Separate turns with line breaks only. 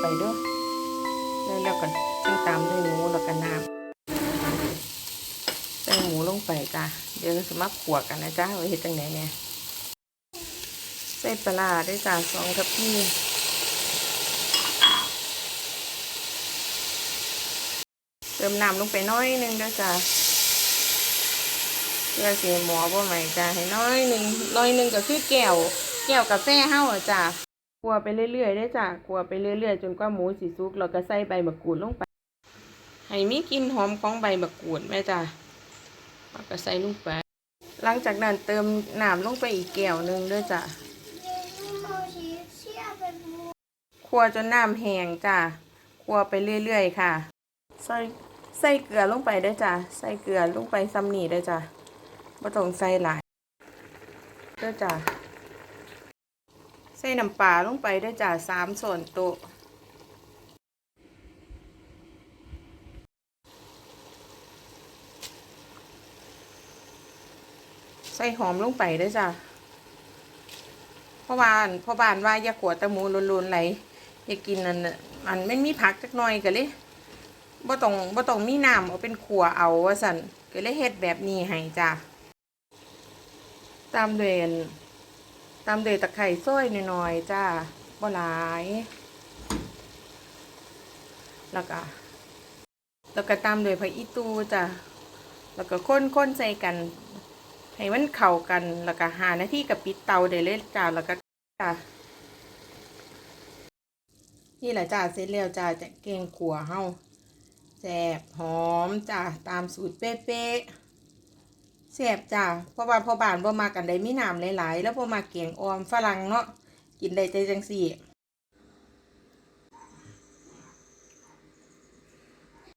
เด้อแล้วเราก็จังตามด้วยหมูแล้วก็น้ำใส่หมูลงไปจ้ะเดี๋ยวสมาขัวกันนะจ้าไว้เฮ็ดจังไหนเนี่ยใส่ปลาด้วยจ้ะสองทัพพี่เติมน้ำลงไปน้อยหนึงด้อจ้ะเพื่อเสียหมอบ่ใหม่จ้ะให้น้อยหนึงน้อยหนึงก็คือแก้วแก้วกาแฟเฮาจ้ะ กลัวไปเรื่อยๆได้จ้ะกลัวไปเรื่อยๆ จนกว่าหมูสิสุกเราก็ใส่ใบมะกรูดลงไป ให้มีกลิ่นหอมของใบมะกรูดแม่จ้ะเราก็ใส่ลงไป หลังจากนั้นเติมน้ำลงไปอีกแก้วหนึ่งด้วยจ้ะคั่วจนน้ำแห้งจ้ะคั่วไปเรื่อยๆ ค่ะ ใส่ใส่เกลือลงไปได้จ้ะ ใส่เกลือลงไปซ้ำนี่ได้จ้ะบ่ต้องใส่หลายเด้จ้ะ ใส่น้ำปลาลงไปด้วยจ้ะสามส่วนโต๊ะใส่หอมลงไปด้วยจ้ะเพราะว่าอั่นเพราะบานว่าอย่าขวดตะมูลุนๆไหลอย่ากินอันน่ะมันไม่มีผักจักหน่อยก็เลยบ่ต้องบ่ต้องมีน้ำเอาเป็นขัวเอาว่าสันก็เลยเฮ็ดแบบนี้ให้จ้ะตามด้วยอัน ตามเดยตะไคร้ซอยหน่อยๆจ้าบ่หลาย แล้วก็แล้วก็ตามด้วยผักอีตูจ้ะแล้วก็ค้นๆใส่กันให้มันเข้ากัน แล้วก็หาหน้าที่กับปิดเตาได้เลยจ้าแล้วก็จ้านี่แหละจ้าเสร็จแล้วจ้าจะเก่งขัวเฮาแซ่บหอมจ้าตามสูตรเป๊ะๆ แสบจ้าเพราะว่าพ่อบ้านบ่มากันได้มีน้ำหลายๆ แล้วบ่มาเกียงออมฝรั่งเนาะกินได้ใจจังสี่